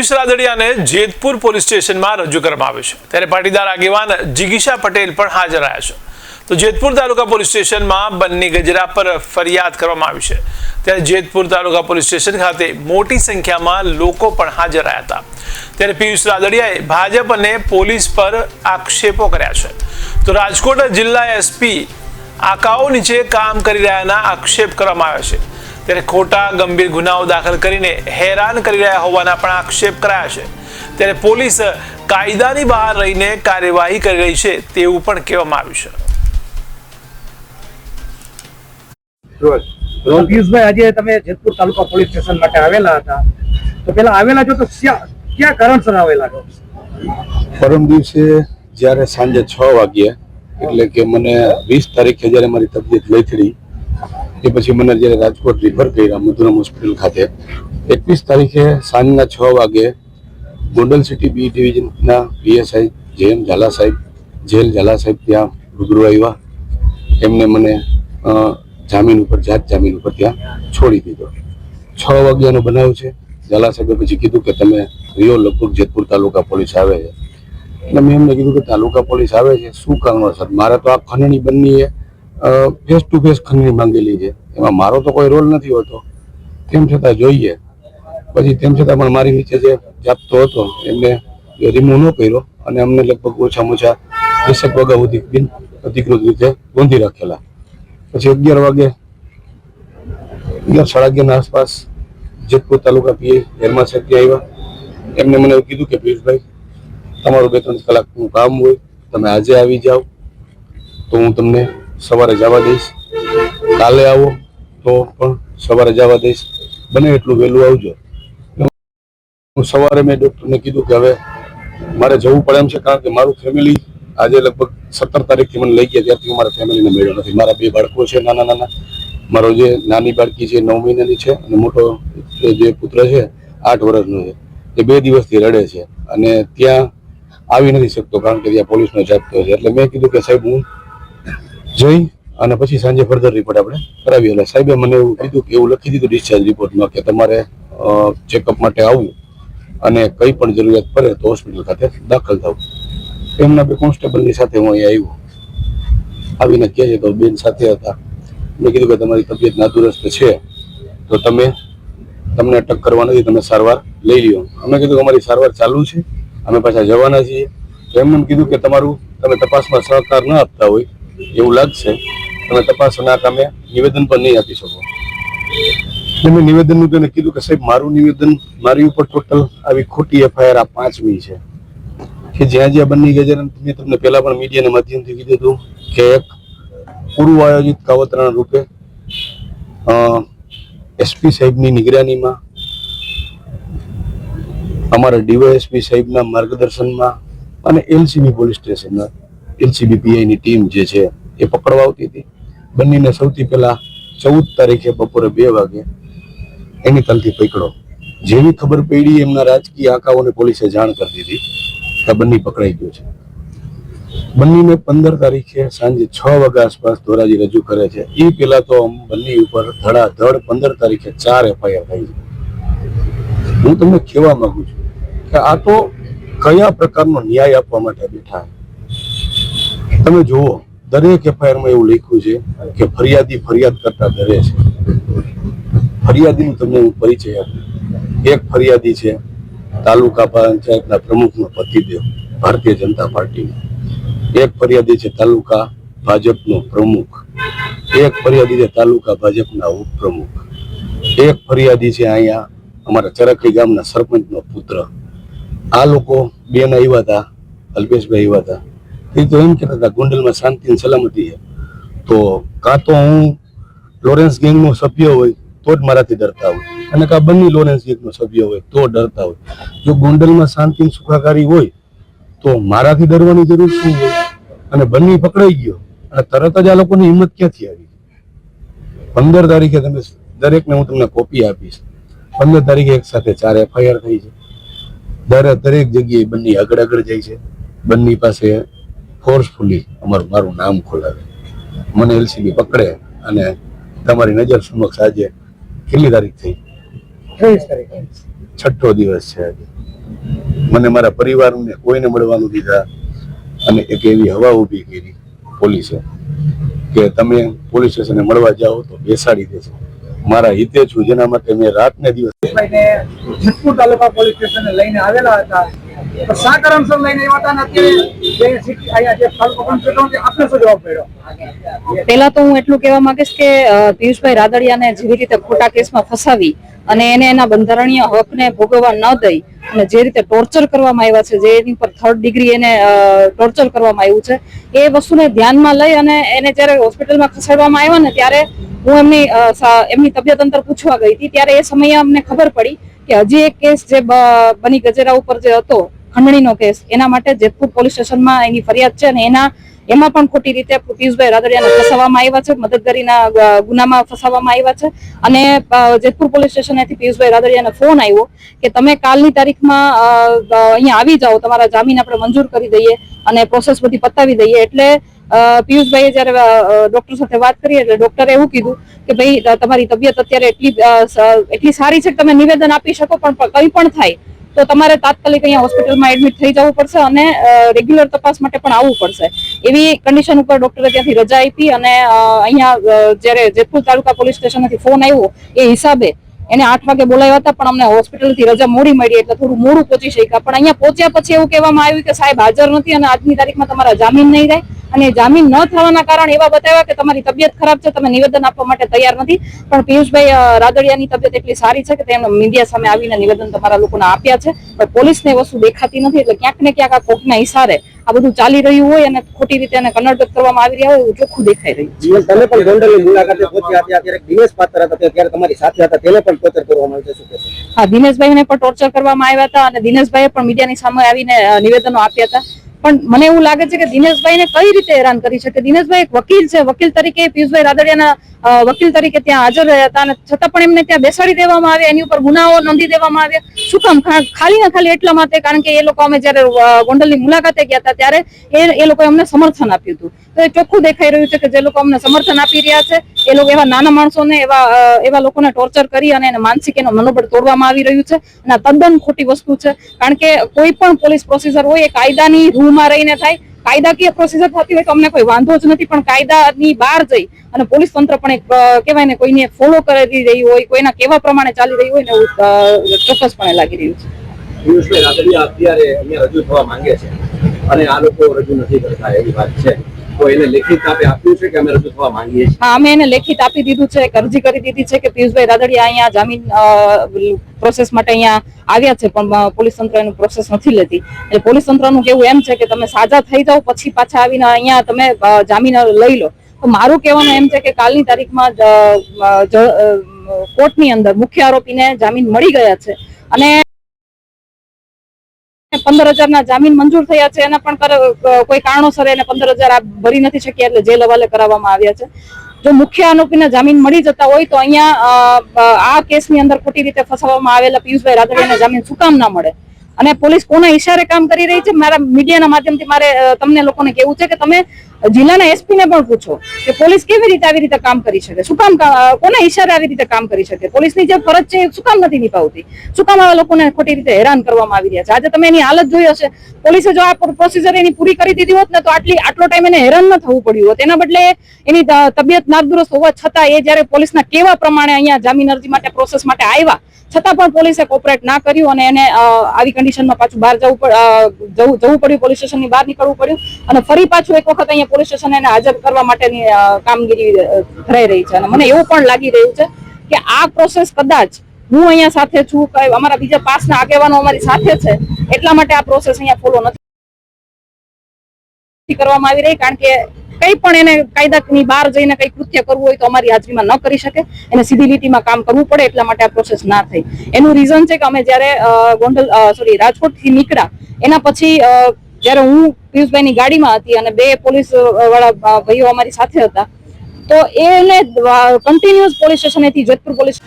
રાદડિયાને Jetpur police સ્ટેશનમાં રજૂ કરવામાં આવ્યું છે. ત્યારે પાટીદાર આગેવાન જિગીશા પટેલ પણ હાજર રહ્યા છે. તો જેતપુર તાલુકા પોલીસ સ્ટેશનમાં બંને ગજરા પર ફરિયાદ કરવામાં આવી છે. ત્યારે જેતપુર તાલુકા પોલીસ સ્ટેશન ખાતે મોટી સંખ્યામાં લોકો પણ હાજર રહ્યા હતા. ત્યારે પિયુષ રાદડિયાએ ભાજપ અને પોલીસ પર આક્ષેપો કર્યા છે. તો રાજકોટ જિલ્લા એસપી આકાઓ નીચે કામ કરી રહ્યાના આક્ષેપ કરવામાં આવ્યા છે. ત્યારે ખોટા ગંભીર ગુનાઓ દાખલ કરીને હેરાન કરી રહ્યા હોવાના પણ આક્ષેપ કરાયા છે. ત્યારે પોલીસ કાયદાની બહાર રહીને કાર્યવાહી કરી રહી છે તેવું પણ કહેવામાં આવ્યું છે. રોગીશભાઈ આજે તમે જેતપુર તાલુકા પોલીસ સ્ટેશન માટે આવેલા હતા. તો પેલા આવેલા છો તો ક્યાં કારણસર આવેલા છો? પરમ દિવસે જ્યારે સાંજે છ વાગ્યે એટલે કે મને વીસ તારીખે જ્યારે મારી તબિયત લથડી એ પછી મને જ્યારે રાજકોટ રિફર કર્યા મધુરમ હોસ્પિટલ ખાતે, એકવીસ તારીખે સાંજના છ વાગે ગોંડલ સિટી બી ડિવિઝનના પીએસઆઈ જેએમ ઝાલા સાહેબ, જેલ ઝાલા સાહેબ ત્યાં રૂબરૂ આવ્યા. એમને મને જામીન ઉપર, જાત જામીન ઉપર ત્યાં છોડી દીધો. છ વાગ્યાનો બનાવ છે. ઝાલા સાહેબે પછી કીધું કે તમે રિયો લગભગ જેતપુર તાલુકા પોલીસ આવે છે. એટલે મેં એમને કીધું કે તાલુકા પોલીસ આવે છે, શું કારણોસર? મારે તો આ ખંડણી બંનેએ ફેસ ટુ ફેસ ખંડણી માંગેલી છે. એમાં મારો તો કોઈ રોલ નથી હોતો. તેમ છતાં જોઈએ. પછી તેમ છતાં પણ મારી નીચે જે જાપતો હતો, એમને રિમૂવ ન કર્યો અને અમને લગભગ ઓછામાં ઓછા દસેક વાગ્યા સુધી બિન અધિકૃત રીતે ગોંધી રાખેલા. પછી અગિયાર વાગે અગિયાર સાડા અગિયારના આસપાસ જેતપુર તાલુકા પીએ હેરમા ત્યાં આવ્યા. એમને મને કીધું કે, પિયુષભાઈ, તમારું બે ત્રણ કલાકનું કામ હોય. તમે આજે આવી જાઓ. તો હું તમને સવારે જવા દઈશ. કાલે આવો તો પણ સવારે જવા દઈશ. બને એટલું વહેલું આવજો. હું સવારે મેં ડૉક્ટરને કીધું કે હવે મારે જવું પડે એમ છે, કારણ કે મારું ફેમિલી આજે લગભગ સત્તર તારીખથી મને લઈ ગયા, ત્યારથી હું મારા ફેમિલીને મળ્યો નથી. મારા બે બાળકો છે, નાના નાના. મારો જે નાની બાળકી છે નવ મહિનાની છે અને મોટો જે પુત્ર છે, આઠ વર્ષનો છે. એ બે દિવસથી રડે છે અને ત્યાં આવી નથી શકતો, કારણ કે ત્યાં પોલીસનો જાપતો છે. એટલે મેં કીધું કે સાહેબ, હું જઈ અને પછી સાંજે ફર્ધર રિપોર્ટ આપણે કરાવીએ. એટલે સાહેબે મને એવું કીધું કે એવું લખી દીધું ડિસ્ચાર્જ રિપોર્ટમાં કે તમારે ચેકઅપ માટે આવવું અને કંઈ પણ જરૂરિયાત પડે તો હોસ્પિટલ ખાતે દાખલ થવું. એમના બે કોન્સ્ટેબલની સાથે હું અહીંયા આવ્યો. આવીને કહે છે તો બેન સાથે હતા. મેં કીધું કે તમારી તબિયત નાદુરસ્ત છે, તો તમે, તમને અટક કરવા નથી, તમે સારવાર લઈ લ્યો. અમે કીધું કે અમારી સારવાર ચાલુ છે, અમે પાછા જવાના છીએ. તો એમને કીધું કે તમારું, તમે તપાસમાં સહકાર ન આપતા હોય એવું લાગશે. તમે તપાસના કામે નિવેદન પણ નહીં આપી શકો. મેં નિવેદનનું તેને કીધું કે સાહેબ, મારું નિવેદન મારી ઉપર ટોટલ આવી ખોટી એફઆઈઆર આ પાંચમી છે. કે જ્યાં જ્યાં બની ગઈ મેં તમને પહેલા પણ મીડિયાના માધ્યમથી કીધું હતું કે એક પૂર્વ આયોજિત કાવતરણ રૂપે એસપી સાહેબની નિગરાનીમાં, અમારા ડીવાયએસપી સાહેબના માર્ગદર્શનમાં અને એલસીબી પોલીસ સ્ટેશનના એલસીબી પીઆઈની ટીમ જે છે એ પકડવા આવતી હતી. બંનેને સૌથી પહેલા ચૌદ તારીખે બપોરે બે વાગે એની તલથી પકડો. જેવી ખબર પડી એમના રાજકીય આંકાઓને પોલીસે જાણ કરી દીધી. કે બંને પકડાઈ ગયો છે. બંનેને પંદર તારીખે સાંજે છ વાગ્યા આસપાસ ધોરાજી રજૂ કરે છે. એ પેલા તો બંને ઉપર ધડાધડ પંદર તારીખે ચાર એફઆઈઆર થઈ છે. હું તમને કહેવા માંગુ છું કે આ તો કયા પ્રકારનો ન્યાય આપવા માટે બેઠા તમે જુઓ, દરેક એફઆઈઆરમાં એવું લખ્યું છે કે ફરિયાદી ફરિયાદ કરતા ડરે છે. ફરિયાદીનું તમને હું પરિચય આપું. એક ફરિયાદી છે, તાલુકા પંચાયતના પ્રમુખનો પતિદેવ, ભારતીય જનતા પાર્ટીનો. એક ફરિયાદી છે, તાલુકા ભાજપનો પ્રમુખ. એક ફરિયાદી છે, તાલુકા ભાજપના ઉપપ્રમુખ. એક ફરિયાદી છે, અહીંયા અમારા ચરખડી ગામના સરપંચનો પુત્ર. આ લોકો બેન આવ્યા હતા, અલ્પેશભાઈ આવ્યા હતા. એ તો એમ કહેતા હતા, ગોંડલમાં શાંતિ અને સલામતી છે. તો કાં તો હું લોરેન્સ ગેંગનો સભ્ય હોય, તો જ મારાથી ડરતા હોય. અને કાં બંને લોરેન્સ ગેંગનો સભ્ય હોય, તો ડરતા હોય. જો ગોંડલમાં શાંતિ સુખાકારી હોય, તો મારાથી ડરવાની જરૂર શું હોય? અને બંને પકડાઈ ગયો, અને તરત જ આ લોકોની હિંમત ક્યાંથી આવી? પંદર તારીખે તમે દરેકને હું તમને કોપી આપીશ. પંદર તારીખે એક સાથે ચાર એફઆઈઆર થઈ છે. દરેક દરેક જગ્યાએ બંને આગળ આગળ જાય છે. બંને પાસે ફોર્સફુલી અમારું મારું નામ ખોલાવે. મને એલસીબી પકડે અને તમારી નજર સમક્ષ આજે કેટલી તારીખ થઈ? છઠ્ઠો દિવસ છે આજે. મને મારા પરિવારને કોઈને મળવાનું દીધા અને એક એવી હવા ઊભી કરી પોલીસે કે તમે પોલીસ સ્ટેશને મળવા જાઓ તો બેસાડી દેશે મારા હિતે છું જેના માટે મેં રાત ને દિવસ જેતપુર તાલુકા પોલીસ સ્ટેશને લઈને આવેલા હતા. પહેલા તો હું એટલું કહેવા માંગીશ કે પિયુષભાઈ રાદડિયાને જેવી રીતે ખોટા કેસમાં ફસાવી અને એને એના બંધારણીય હકને ભોગવવા ન દઈ અને જે રીતે ટોર્ચર કરવામાં આવ્યા છે, જે એની પર થર્ડ ડિગ્રી એને ટોર્ચર કરવામાં આવ્યું છે, એ વસ્તુને ધ્યાનમાં લઈ અને એને જ્યારે હોસ્પિટલમાં ખસેડવામાં આવ્યા ને ત્યારે હું એમની એમની તબિયત અંતર પૂછવા ગઈ હતી, ત્યારે એ સમયે અમને ખબર પડી કે હજી એક કેસ જે બની ગજેરા ઉપર જે હતો, ખંડણીનો કેસ, એના માટે જેતપુર પોલીસ સ્ટેશનમાં એની ફરિયાદ છે અને એના એમાં પણ ખોટી રીતે પિયુષભાઈ રાદડિયાને ફસાવવામાં આવ્યા છે મદદગારીના ગુનામાં ફસાવવામાં આવ્યા છે. અને જેતપુર પોલીસ સ્ટેશનેથી પિયુષભાઈ રાદડિયાને ફોન આવ્યો કે તમે કાલની તારીખમાં અહીંયા આવી જાઓ, તમારા જામીન આપણે મંજૂર કરી દઈએ અને પ્રોસેસ બધી પતાવી દઈએ. એટલે પિયુષભાઈએ જ્યારે ડોક્ટર સાથે વાત કરી એટલે ડોક્ટરે એવું કીધું કે ભાઈ તમારી તબિયત અત્યારે એટલી એટલી સારી છે કે તમે નિવેદન આપી શકો, પણ કંઈ પણ થાય, તો તમારે તાત્કાલિક અહીંયા હોસ્પિટલમાં એડમિટ થઈ જવું પડશે અને રેગ્યુલર તપાસ માટે પણ આવવું પડશે. એવી કન્ડિશન ઉપર ડોક્ટરે ત્યાંથી રજા આપી અને અહીંયા જ્યારે જેતપુર તાલુકા પોલીસ સ્ટેશનથી ફોન આવ્યો, એ હિસાબે એને આઠ વાગે બોલાવ્યા હતા, પણ અમને હોસ્પિટલથી રજા મોડી મળી એટલે થોડું મોડું પહોંચી શક્યા. પણ અહીંયા પહોંચ્યા પછી એવું કહેવામાં આવ્યું કે સાહેબ હાજર નથી અને આજની તારીખમાં તમારા જામીન નહીં થાય. અને જામીન ન થવાના કારણ એવા બતાવ્યા કે તમારી તબિયત ખરાબ છે તમે નિવેદન આપવા માટે તૈયાર નથી. પણ પિયુષભાઈ રાદડિયાની તબિયત એટલી સારી છે કે તેમણે મીડિયા સામે આવીને નિવેદન તમારા લોકોને આપ્યા છે. પણ પોલીસને વસ્તુ દેખાતી નથી એટલે ક્યાંક ને ક્યાંક આ કોકના ઇશારે આ બધું ચાલી રહ્યું હોય અને ખોટી રીતે એને કન્વર્ટ કરવામાં આવી રહ્યા હોય ચોખ્ખું દેખાઈ રહ્યું છે. તમે પણ ગોંડલની મુલાકાતે પહોંચ્યા હતા ત્યારે દિનેશ પાત્ર હતા ત્યારે તમારી સાથે હતા તેને પણ ટોર્ચર કરવામાં આવ્યું છે શું હા દિનેશભાઈને પણ ટોર્ચર કરવામાં આવ્યા હતા અને દિનેશભાઈએ પણ મીડિયાની સામે આવીને નિવેદનો આપ્યા હતા. પણ મને એવું લાગે છે કે દિનેશભાઈને કઈ રીતે હેરાન કરી શકે? દિનેશભાઈ એક વકીલ છે. વકીલ તરીકે પિયુષભાઈ રાદડિયાના વકીલ તરીકે ત્યાં હાજર રહ્યા હતા અને છતાં પણ એમને ત્યાં બેસાડી દેવામાં આવ્યા, એની ઉપર ગુનાઓ નોંધી દેવામાં આવ્યા. શું કામ? ખાલી ને ખાલી એટલા માટે? કારણ કે એ લોકો અમે જયારે ગોંડલની મુલાકાતે ગયા હતા ત્યારે એ એ અમને સમર્થન આપ્યું હતું. તો એ ચોખ્ખું દેખાઈ રહ્યું છે કે જે લોકો અમને સમર્થન આપી રહ્યા છે, એ લોકો એવા નાના માણસોને એવા એવા લોકોને ટોર્ચર કરી અને એને માનસિક એનો મનોબળ તોડવામાં આવી રહ્યું છે અને તદ્દન ખોટી વસ્તુ છે. કારણ કે કોઈ પણ પોલીસ પ્રોસીજર હોય, એ કાયદાની રૂમાં રહીને થાય, કાયદાકીય પ્રોસીજર થતી હોય તો અમને કોઈ વાંધો જ નથી, પણ કાયદાની બહાર જઈ અને પોલીસ તંત્ર પણ એક કહેવાય ને કોઈને ફોલો કરી રહી હોય, કોઈના કેવા પ્રમાણે ચાલી રહી હોય ને એવું ચોક્કસપણે લાગી રહ્યું છે. અત્યારે રજૂ થવા માંગે છે અને આ લોકો રજૂ નથી કરતા, એવી વાત છે. લેખિત આપે દીધું છે, એક અરજી કરી દીધી છે કે પિયુષભાઈ રાદડિયા અહીંયા જામીન પ્રોસેસ માટે અહીંયા આવ્યા છે, પણ પોલીસ તંત્ર એનું પ્રોસેસ નથી લેતી. એટલે પોલીસ તંત્રનું કેવું એમ છે કે તમે સાજા થઈ જાઓ, પછી પાછા આવીને અહીંયા તમે જામીન લઈ લો. તો મારું કહેવાનું એમ છે કે કાલની તારીખમાં કોર્ટની અંદર મુખ્ય આરોપીને જામીન મળી ગયા છે. અને પંદર હજારના જામીન મંજૂર થયા છે. એના પણ કોઈ કારણોસર એને પંદર હજાર ભરી નથી શક્યા એટલે જેલ હવાલે કરાવવામાં આવ્યા છે. જો મુખ્ય આરોપીને જામીન મળી જતા હોય તો અહીંયા આ કેસની અંદર ખોટી રીતે ફસાવવામાં આવેલા પિયુષભાઈ રાદડિયાને જામીન શું કામ ના મળે. અને પોલીસ કોના ઈશારે કામ કરી રહી છે? મારા મીડિયાના માધ્યમથી મારે તમને લોકોને કેવું છે કે તમે જિલ્લાના એસપી ને પણ પૂછો કે પોલીસ કેવી રીતે આવી રીતે કામ કરી શકે? શું કામ કોના ઈશારે આવી રીતે કામ કરી શકે? પોલીસની જે ફરજ છે શું કામ નથી નિભાવતી? શું કામ આવા લોકોને ખોટી રીતે હેરાન કરવામાં આવી રહ્યા છે? આજે તમે એની હાલત જોઈ હશે. પોલીસે જો આ પ્રોસીજર એની પૂરી કરી દીધી હોત ને તો આટલી, આટલો ટાઈમ એને હેરાન ન થવું પડ્યું હોત. એના બદલે એની તબિયત નાદુરસ્ત હોવા છતાં એ જ્યારે પોલીસના કેવા પ્રમાણે અહીંયા જામીન અરજી માટે પ્રોસેસ માટે આવ્યા, છતાં પણ પોલીસે કોપરેટ ના કર્યું અને એને આવી કન્ડિશનમાં પાછું બહાર જવું જવું જવું પડ્યું પોલીસ સ્ટેશનની બહાર નીકળવું પડ્યું અને ફરી પાછું એક વખત અહીંયા પોલીસ સ્ટેશન એને હાજર કરવા માટેની કામગીરી ધરાઈ રહી છે અને મને એવું પણ લાગી રહ્યું છે કે આ પ્રોસેસ કદાચ હું અહીંયા સાથે છું કે અમારા બીજા પાસના આગેવાનો અમારી સાથે છે એટલા માટે આ પ્રોસેસ અહીંયા ફોલો નથી કરવામાં આવી રહી કારણ કે કઈ પણ એને કાયદાની બહાર જઈને કઈ કૃત્ય કરવું હોય તો અમારી હાજરીમાં ન કરી શકે. એને સીધી લીટીમાં કામ કરવું પડે એટલા માટે આ પ્રોસેસ ના થઈ. એનું રીઝન છે કે અમે જ્યારે ગોંડલ સોરી રાજકોટથી નીકળ્યા, એના પછી જ્યારે હું પિયુષભાઈની ગાડીમાં હતી અને બે પોલીસવાળા ભાઈઓ અમારી સાથે હતા, તો એને કન્ટિન્યુઅસ પોલીસ સ્ટેશનેથી જેતપુર પોલીસ